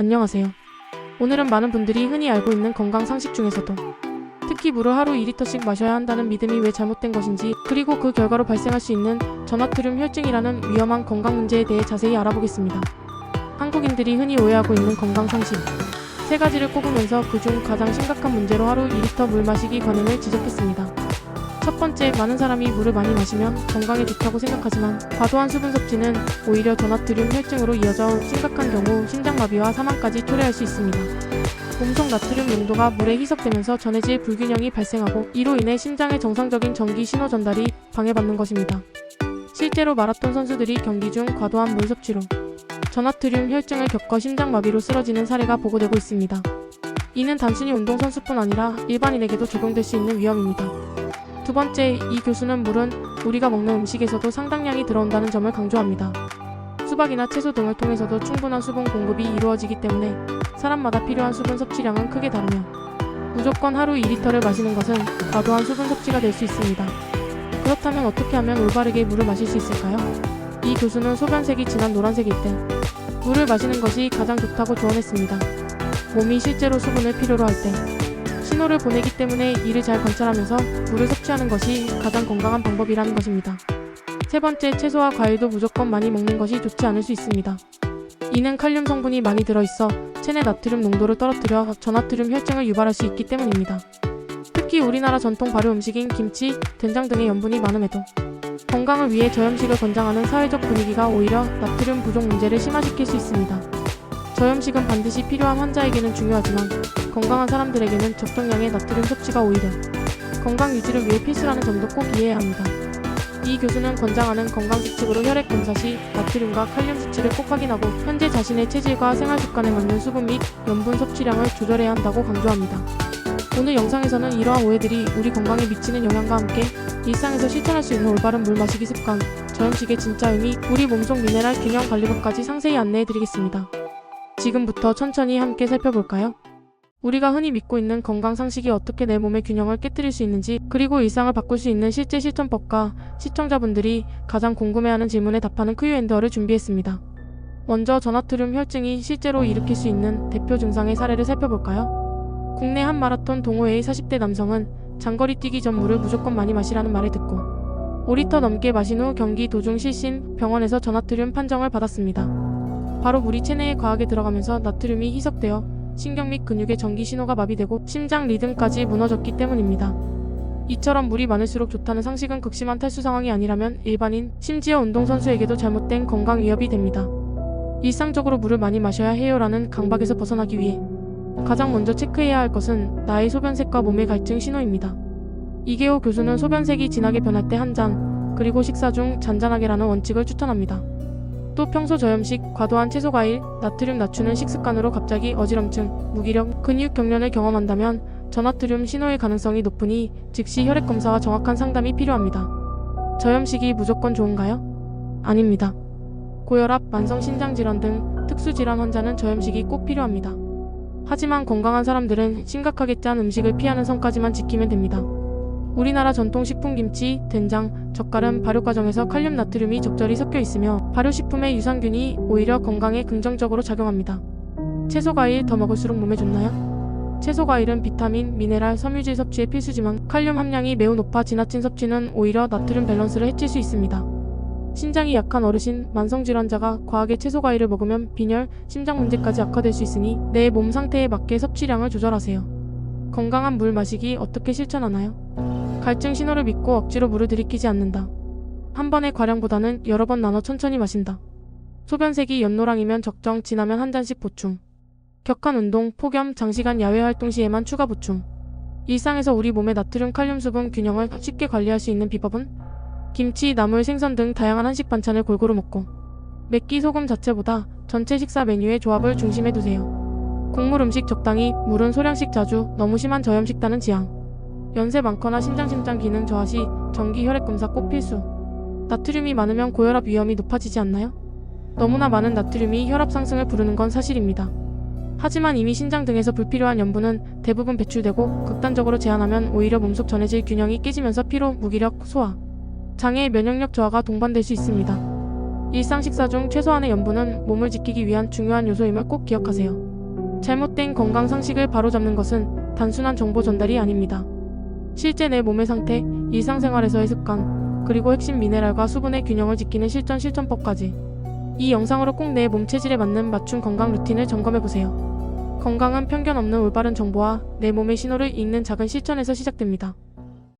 안녕하세요. 오늘은 많은 분들이 흔히 알고 있는 건강 상식 중에서도 특히 물을 하루 2리터씩 마셔야 한다는 믿음이 왜 잘못된 것인지 그리고 그 결과로 발생할 수 있는 전화트륨 혈증이라는 위험한 건강 문제에 대해 자세히 알아보겠습니다. 한국인들이 흔히 오해하고 있는 건강 상식 세 가지를 꼽으면서 그중 가장 심각한 문제로 하루 2리터 물 마시기 관행을 지적했습니다. 첫 번째, 많은 사람이 물을 많이 마시면 건강에 좋다고 생각하지만 과도한 수분 섭취는 오히려 전화트륨 혈증으로 이어져 심각한 경우 심장마비와 사망까지 초래할 수 있습니다. 몸속 나트륨 농도가 물에 희석되면서 전해질 불균형이 발생하고 이로 인해 심장의 정상적인 전기 신호 전달이 방해받는 것입니다. 실제로 마라톤 선수들이 경기 중 과도한 물 섭취로 전화트륨 혈증을 겪어 심장마비로 쓰러지는 사례가 보고되고 있습니다. 이는 단순히 운동선수뿐 아니라 일반인에게도 적용될 수 있는 위험입니다. 두 번째, 이 교수는 물은 우리가 먹는 음식에서도 상당량이 들어온다는 점을 강조합니다. 수박이나 채소 등을 통해서도 충분한 수분 공급이 이루어지기 때문에 사람마다 필요한 수분 섭취량은 크게 다르며 무조건 하루 2리터를 마시는 것은 과도한 수분 섭취가 될 수 있습니다. 그렇다면 어떻게 하면 올바르게 물을 마실 수 있을까요? 이 교수는 소변색이 진한 노란색일 때 물을 마시는 것이 가장 좋다고 조언했습니다. 몸이 실제로 수분을 필요로 할 때 신호를 보내기 때문에 이를 잘 관찰하면서 물을 섭취하는 것이 가장 건강한 방법이라는 것입니다. 세 번째, 채소와 과일도 무조건 많이 먹는 것이 좋지 않을 수 있습니다. 이는 칼륨 성분이 많이 들어있어 체내 나트륨 농도를 떨어뜨려 전화트륨 혈증을 유발할 수 있기 때문입니다. 특히 우리나라 전통 발효 음식인 김치, 된장 등의 염분이 많음에도 건강을 위해 저염식을 권장하는 사회적 분위기가 오히려 나트륨 부족 문제를 심화시킬 수 있습니다. 저염식은 반드시 필요한 환자에게는 중요하지만 건강한 사람들에게는 적정량의 나트륨 섭취가 오히려 건강 유지를 위해 필수라는 점도 꼭 이해해야 합니다. 이 교수는 권장하는 건강 수칙으로 혈액 검사 시 나트륨과 칼륨 수치를 꼭 확인하고 현재 자신의 체질과 생활 습관에 맞는 수분 및 염분 섭취량을 조절해야 한다고 강조합니다. 오늘 영상에서는 이러한 오해들이 우리 건강에 미치는 영향과 함께 일상에서 실천할 수 있는 올바른 물 마시기 습관, 저염식의 진짜 의미, 우리 몸속 미네랄 균형 관리법까지 상세히 안내해 드리겠습니다. 지금부터 천천히 함께 살펴볼까요? 우리가 흔히 믿고 있는 건강 상식이 어떻게 내 몸의 균형을 깨뜨릴 수 있는지, 그리고 일상을 바꿀 수 있는 실제 실천법과 시청자분들이 가장 궁금해하는 질문에 답하는 Q&A를 준비했습니다. 먼저 전화트륨 혈증이 실제로 일으킬 수 있는 대표 증상의 사례를 살펴볼까요? 국내 한 마라톤 동호회의 40대 남성은 장거리 뛰기 전 물을 무조건 많이 마시라는 말을 듣고 5리터 넘게 마신 후 경기 도중 실신 병원에서 전화트륨 판정을 받았습니다. 바로 물이 체내에 과하게 들어가면서 나트륨이 희석되어 신경 및 근육의 전기 신호가 마비되고 심장 리듬까지 무너졌기 때문입니다. 이처럼 물이 많을수록 좋다는 상식은 극심한 탈수 상황이 아니라면 일반인, 심지어 운동선수에게도 잘못된 건강 위협이 됩니다. 일상적으로 물을 많이 마셔야 해요라는 강박에서 벗어나기 위해 가장 먼저 체크해야 할 것은 나의 소변색과 몸의 갈증 신호입니다. 이계호 교수는 소변색이 진하게 변할 때 한 잔, 그리고 식사 중 잔잔하게라는 원칙을 추천합니다. 또 평소 저염식, 과도한 채소 과일, 나트륨 낮추는 식습관으로 갑자기 어지럼증, 무기력, 근육 경련을 경험한다면 전화트륨 신호일 가능성이 높으니 즉시 혈액 검사와 정확한 상담이 필요합니다. 저염식이 무조건 좋은가요? 아닙니다. 고혈압, 만성 신장 질환 등 특수 질환 환자는 저염식이 꼭 필요합니다. 하지만 건강한 사람들은 심각하게 짠 음식을 피하는 선까지만 지키면 됩니다. 우리나라 전통 식품 김치, 된장, 젓갈은 발효 과정에서 칼륨 나트륨이 적절히 섞여 있으며 발효식품의 유산균이 오히려 건강에 긍정적으로 작용합니다. 채소 과일 더 먹을수록 몸에 좋나요? 채소 과일은 비타민, 미네랄, 섬유질 섭취에 필수지만 칼륨 함량이 매우 높아 지나친 섭취는 오히려 나트륨 밸런스를 해칠 수 있습니다. 신장이 약한 어르신, 만성질환자가 과하게 채소 과일을 먹으면 빈혈, 심장 문제까지 악화될 수 있으니 내 몸 상태에 맞게 섭취량을 조절하세요. 건강한 물 마시기 어떻게 실천하나요? 갈증 신호를 믿고 억지로 물을 들이키지 않는다. 한 번의 과량보다는 여러 번 나눠 천천히 마신다. 소변색이 연노랑이면 적정, 진하면 한 잔씩 보충. 격한 운동, 폭염, 장시간 야외 활동 시에만 추가 보충. 일상에서 우리 몸의 나트륨 칼륨 수분 균형을 쉽게 관리할 수 있는 비법은 김치, 나물, 생선 등 다양한 한식 반찬을 골고루 먹고 맵기 소금 자체보다 전체 식사 메뉴의 조합을 중심에 두세요. 곡물 음식 적당히, 물은 소량씩 자주, 너무 심한 저염 식단은 지양. 연세 많거나 신장 심장 기능 저하 시 정기 혈액 검사 꼭 필수. 나트륨이 많으면 고혈압 위험이 높아지지 않나요? 너무나 많은 나트륨이 혈압 상승을 부르는 건 사실입니다. 하지만 이미 신장 등에서 불필요한 염분은 대부분 배출되고 극단적으로 제한하면 오히려 몸속 전해질 균형이 깨지면서 피로, 무기력, 소화, 장애의 면역력 저하가 동반될 수 있습니다. 일상 식사 중 최소한의 염분은 몸을 지키기 위한 중요한 요소임을 꼭 기억하세요. 잘못된 건강 상식을 바로잡는 것은 단순한 정보 전달이 아닙니다. 실제 내 몸의 상태, 일상생활에서의 습관, 그리고 핵심 미네랄과 수분의 균형을 지키는 실전 실천법까지 이 영상으로 꼭 내 몸 체질에 맞는 맞춤 건강 루틴을 점검해 보세요. 건강은 편견 없는 올바른 정보와 내 몸의 신호를 읽는 작은 실천에서 시작됩니다.